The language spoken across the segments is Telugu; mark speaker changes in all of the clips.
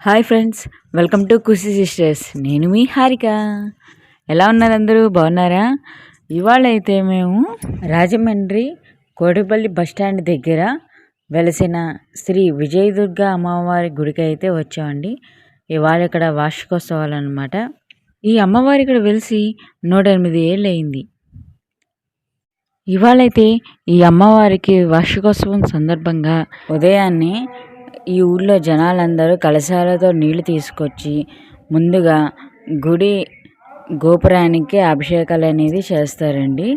Speaker 1: Hi friends welcome to Kusi sisters. నేను మీ హారిక. ఎలా ఉన్నారు అందరూ? బాగున్నారా? ఇవాళ అయితే మేము రాజమండ్రి కోటిపల్లి బస్టాండ్ దగ్గర వెలసిన శ్రీ విజయదుర్గ అమ్మవారి గుడికి అయితే వచ్చామండి. ఇవాళ ఇక్కడ వార్షికోత్సవాలు అనమాట ఈ అమ్మవారి ఇక్కడ వెలిసి నూట ఎనిమిది ఏళ్ళు అయింది ఇవాళైతే ఈ అమ్మవారికి వార్షికోత్సవం సందర్భంగా ఉదయాన్నే ఈ ఊళ్ళో జనాలందరూ కలశాలతో నీళ్ళు తీసుకొచ్చి ముందుగా గుడి గోపురానికి అభిషేకాలు అనేది చేస్తారండి.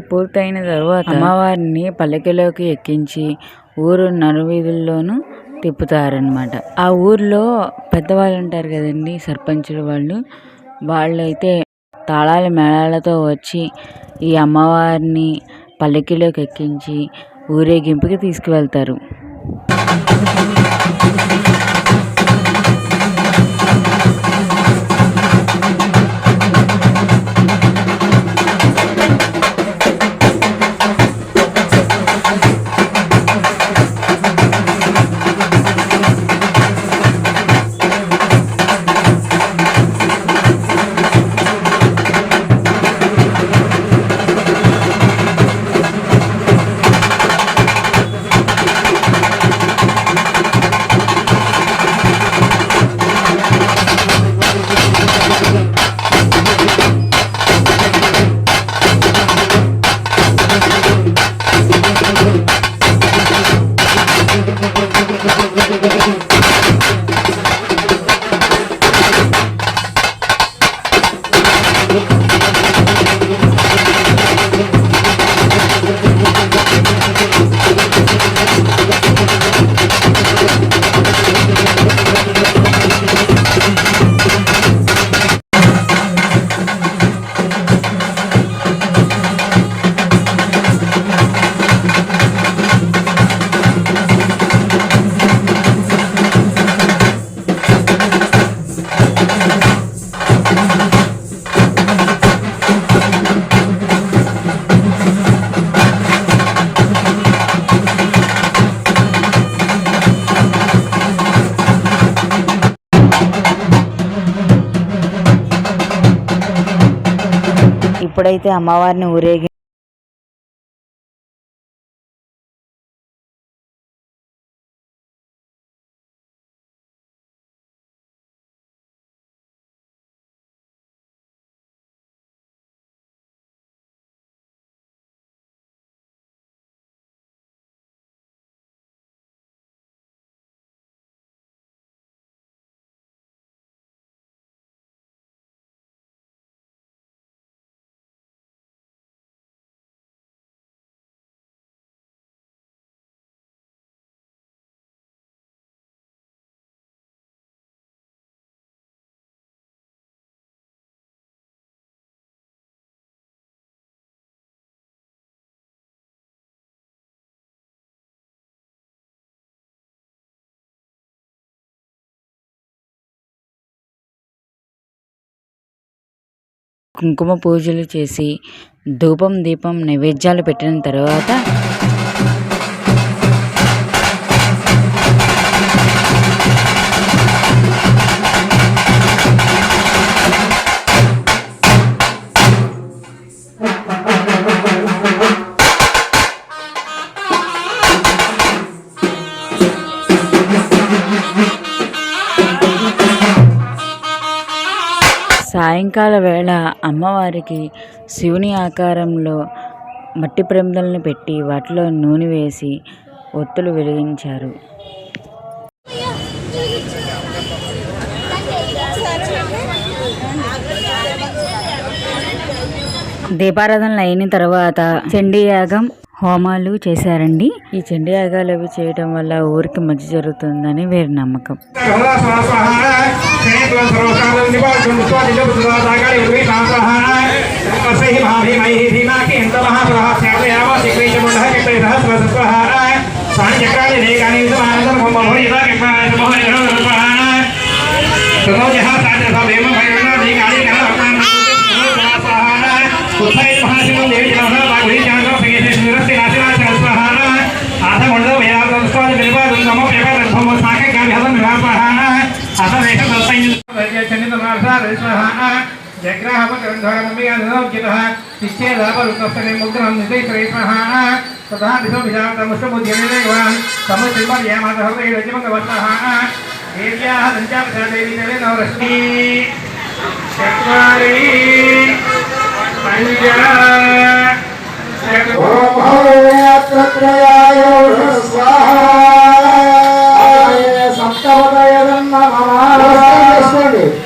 Speaker 1: పూర్తయిన తరువాత అమ్మవారిని పల్లకిలోకి ఎక్కించి ఊరు నలువీధుల్లోనూ తిప్పుతారనమాట ఆ ఊర్లో పెద్దవాళ్ళు ఉంటారు కదండి సర్పంచుల వాళ్ళు. వాళ్ళైతే తాళాల మేళాలతో వచ్చి ఈ అమ్మవారిని పల్లకిలోకి ఎక్కించి ఊరేగింపుకి తీసుకువెళ్తారు. ఎప్పుడైతే అమ్మవారిని ఊరేగి కుంకుమ పూజలు చేసి ధూపం దీపం నైవేద్యాలు పెట్టిన తర్వాత సాయంకాల వేళ అమ్మవారికి శివుని ఆకారంలో మట్టి ప్రమిదలను పెట్టి వాటిలో నూనె వేసి ఒత్తులు వెలిగించారు. దీపారాధనలు అయిన తర్వాత చండీ యాగం హోమాలు చేశారండి. ఈ చండీ యాగాలు అవి చేయడం వల్ల ఊరికి మంచి జరుగుతుందని వీరి నమ్మకం.
Speaker 2: క్షేత్ర సర్వసాన నివాసం స్వాదిజపుత్రదాగాలి ఉన్వే కాసహ తస్మై మహాభీమై ధీమాకి ఎంత మహాప్రహ శాతయావ శ్రీకృష్ణమండహ చక్రైరహ సరస్వహార సాని చక్రాన్ని సాధ్య సభేమ భైర భక్తవత్సలే పరాత్పరే పరమ పావనే లోకజననే విశ్వగురునే కళ్యాణ హేతవే భక్తజన సౌభాగ్య ప్రదాయినే శ్రీలలితే మహాదేవే
Speaker 3: ఓం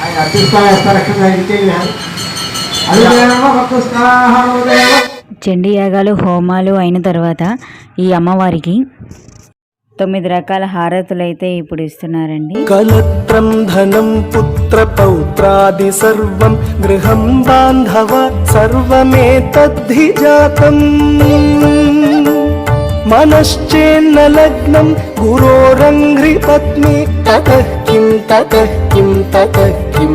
Speaker 4: ఆయన
Speaker 1: చండీ యాగాలు హోమాలు అయిన తర్వాత ఈ అమ్మవారికి తొమ్మిది రకాల హారతులు అయితే ఇప్పుడు ఇస్తున్నారండి.
Speaker 5: కలత్రం ధనం పుత్ర పౌత్రాది సర్వం గృహం బాంధవ సర్వమేతద్ధి జాతం మనశ్చేన్న లగ్నం గురోరంఘ్రి పత్ని తతః కిం తతః కిం తతః కిం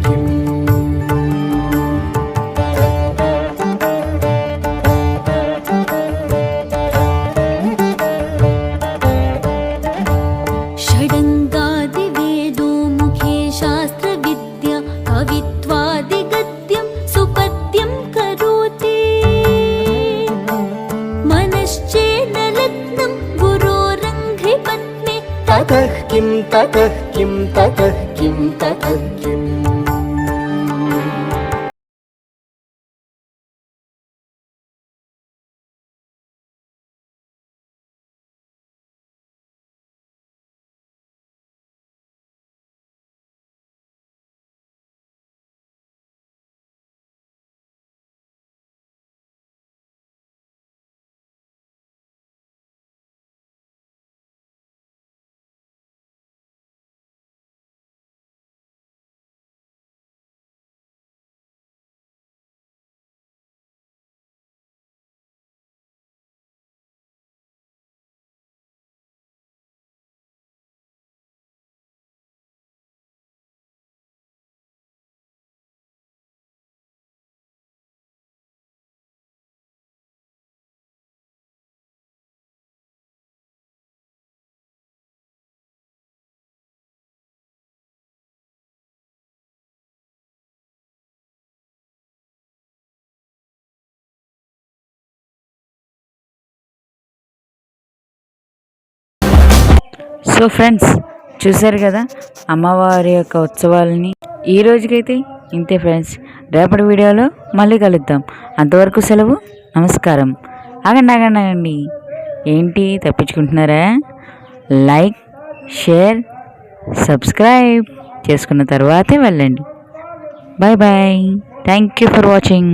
Speaker 5: ततः किं ततः किं ततः किं ततः किम्
Speaker 1: సో ఫ్రెండ్స్ చూశారు కదా అమ్మవారి యొక్క ఉత్సవాలని. ఈ రోజుకైతే ఇంతే ఫ్రెండ్స్ రేపటి వీడియోలో మళ్ళీ కలుద్దాం. అంతవరకు సెలవు నమస్కారం. ఆగండి ఆగండి ఆగండి. ఏంటి తప్పించుకుంటున్నారా? లైక్ షేర్ సబ్స్క్రైబ్ చేసుకున్న తర్వాతే వెళ్ళండి. Bye bye thank you for watching